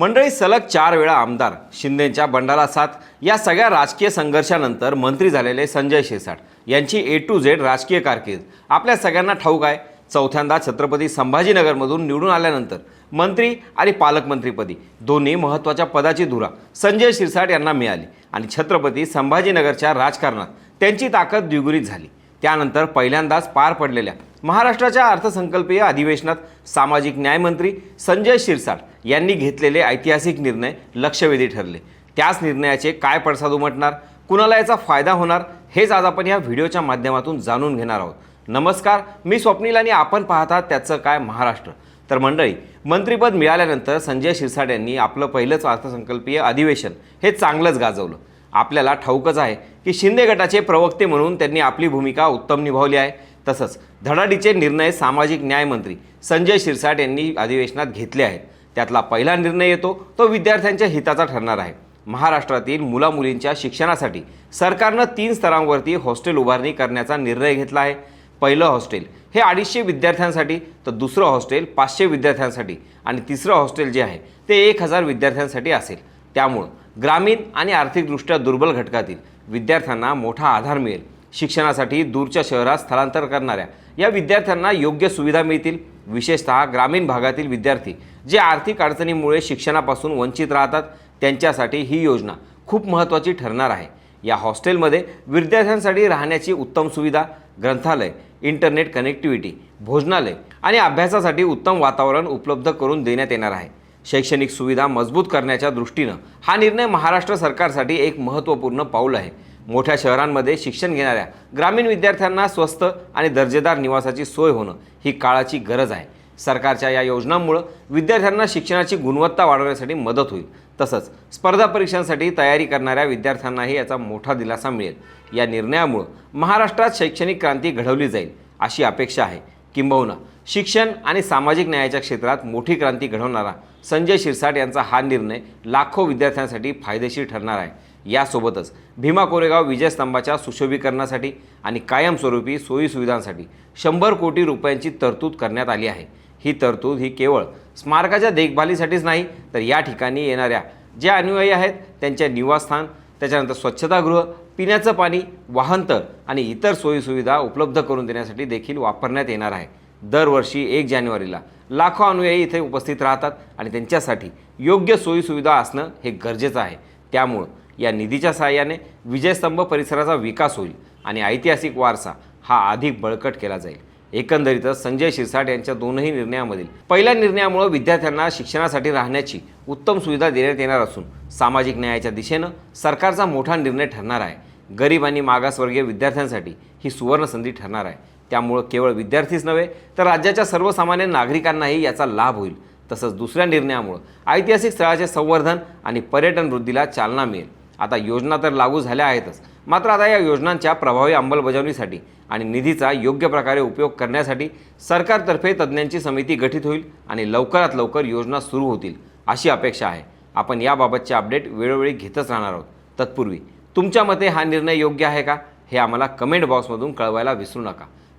मंडळी सलग चार वेळा आमदार शिंदेच्या बंडाला साथ. या सगळ्या राजकीय संघर्षानंतर मंत्री झालेले संजय शिरसाट यांची ए टू झेड राजकीय कारकीर्द. आपल्या सगळ्यांना ठाऊक आहे चौथ्यांदा छत्रपती संभाजीनगरमधून निवडून आल्यानंतर मंत्री आणि पालकमंत्रीपदी दोन्ही महत्त्वाच्या पदाची धुरा संजय शिरसाट यांना मिळाली आणि छत्रपती संभाजीनगरच्या राजकारणात त्यांची ताकद द्विगुणित झाली. त्यानंतर पहिल्यांदाच पार पडलेल्या महाराष्ट्राच्या अर्थसंकल्पीय अधिवेशनात सामाजिक न्यायमंत्री संजय शिरसाट यांनी घेतलेले ऐतिहासिक निर्णय लक्षवेधी ठरले. त्याच निर्णयाचे काय पडसाद उमटणार? कुणाला याचा फायदा होणार? हेच आज आपण या व्हिडिओच्या माध्यमातून जाणून घेणार आहोत. नमस्कार मी स्वप्नील आणि आपण पाहता त्याचं काय महाराष्ट्र. तर मंडळी मंत्रिपद मिळाल्यानंतर संजय शिरसाट यांनी आपलं पहिलंच अर्थसंकल्पीय अधिवेशन हे चांगलंच गाजवलं. आपल्याला ठाऊकच आहे की शिंदे गटाचे प्रवक्ते म्हणून त्यांनी आपली भूमिका उत्तम निभावली आहे. तसंच धडाडीचे निर्णय सामाजिक न्यायमंत्री संजय शिरसाट यांनी अधिवेशनात घेतले आहेत. त्यातला पहिला निर्णय येतो तो विद्यार्थ्यांच्या हिताचा ठरणार आहे. महाराष्ट्रातील मुलामुलींच्या शिक्षणासाठी सरकारनं तीन स्तरांवरती हॉस्टेल उभारणी करण्याचा निर्णय घेतला आहे. पहिलं हॉस्टेल हे अडीचशे विद्यार्थ्यांसाठी तर दुसरं हॉस्टेल पाचशे विद्यार्थ्यांसाठी आणि तिसरं हॉस्टेल जे आहे ते एक हजार विद्यार्थ्यांसाठी असेल. त्यामुळं ग्रामीण आणि आर्थिकदृष्ट्या दुर्बल घटकातील विद्यार्थ्यांना मोठा आधार मिळेल. शिक्षणासाठी दूरच्या शहरात स्थलांतर करणाऱ्या या विद्यार्थ्यांना योग्य सुविधा मिळतील. विशेषतः ग्रामीण भागातील विद्यार्थी जे आर्थिक अडचणीमुळे शिक्षणापासून वंचित राहतात त्यांच्यासाठी ही योजना खूप महत्त्वाची ठरणार आहे. या हॉस्टेलमध्ये विद्यार्थ्यांसाठी राहण्याची उत्तम सुविधा ग्रंथालय इंटरनेट कनेक्टिव्हिटी भोजनालय आणि अभ्यासासाठी उत्तम वातावरण उपलब्ध करून देण्यात येणार आहे. शैक्षणिक सुविधा मजबूत करण्याच्या दृष्टीनं हा निर्णय महाराष्ट्र सरकारसाठी एक महत्त्वपूर्ण पाऊल आहे. मोठ्या शहरांमध्ये शिक्षण घेणाऱ्या ग्रामीण विद्यार्थ्यांना स्वस्त आणि दर्जेदार निवासाची सोय होणं ही काळाची गरज आहे. सरकारच्या या योजनांमुळं विद्यार्थ्यांना शिक्षणाची गुणवत्ता वाढवण्यासाठी मदत होईल. तसंच स्पर्धा परीक्षांसाठी तयारी करणाऱ्या विद्यार्थ्यांनाही याचा मोठा दिलासा मिळेल. या निर्णयामुळं महाराष्ट्रात शैक्षणिक क्रांती घडवली जाईल अशी अपेक्षा आहे. किंबहुना शिक्षण आणि सामाजिक न्यायाच्या क्षेत्रात मोठी क्रांती घडवणारा संजय शिरसाट यांचा हा निर्णय लाखो विद्यार्थ्यांसाठी फायदेशीर ठरणार आहे. यासोबतच भीमा कोरेगाव विजयस्तंभाच्या सुशोभीकरणासाठी आणि कायमस्वरूपी सोयीसुविधांसाठी शंभर कोटी रुपयांची तरतूद करण्यात आली आहे. ही तरतूद ही केवळ स्मारकाच्या देखभालीसाठीच नाही तर या ठिकाणी येणाऱ्या जे अनुयायी आहेत त्यांच्या निवासस्थान त्याच्यानंतर स्वच्छतागृह पिण्याचं पाणी वाहनतळ आणि इतर सोयीसुविधा उपलब्ध करून देण्यासाठी देखील वापरण्यात येणार आहे. दरवर्षी एक जानेवारीला. लाखो अनुयायी इथे उपस्थित राहतात आणि त्यांच्यासाठी योग्य सोयीसुविधा असणं हे गरजेचं आहे. त्यामुळं या निधीच्या सहाय्याने विजयस्तंभ परिसराचा विकास होईल आणि ऐतिहासिक वारसा हा अधिक बळकट केला जाईल. एकंदरीतच संजय शिरसाट यांच्या दोनही निर्णयामधील पहिल्या निर्णयामुळे विद्यार्थ्यांना शिक्षणासाठी राहण्याची उत्तम सुविधा देण्यात येणार असून सामाजिक न्यायाच्या दिशेनं सरकारचा मोठा निर्णय ठरणार आहे. गरीब आणि मागासवर्गीय विद्यार्थ्यांसाठी ही सुवर्णसंधी ठरणार आहे. त्यामुळं केवळ विद्यार्थीच नव्हे तर राज्याच्या सर्वसामान्य नागरिकांनाही याचा लाभ होईल. तसंच दुसऱ्या निर्णयामुळं ऐतिहासिक स्थळाचे संवर्धन आणि पर्यटन वृद्धीला चालना मिळेल. आता योजना तर लागू झाल्या आहेतच मात्र आता या योजनांच्या प्रभावी अंमलबजावणीसाठी आणि निधीचा योग्य प्रकारे उपयोग करण्यासाठी सरकारतर्फे तज्ज्ञांची समिती गठीत होईल आणि लवकरात लवकर योजना सुरू होतील अशी अपेक्षा आहे. आपण याबाबतचे अपडेट वेळोवेळी घेतच राहणार आहोत. तत्पूर्वी तुमच्या मते हा निर्णय योग्य आहे का? हे आम्हाला कमेंट बॉक्समधून कळवायला विसरू नका.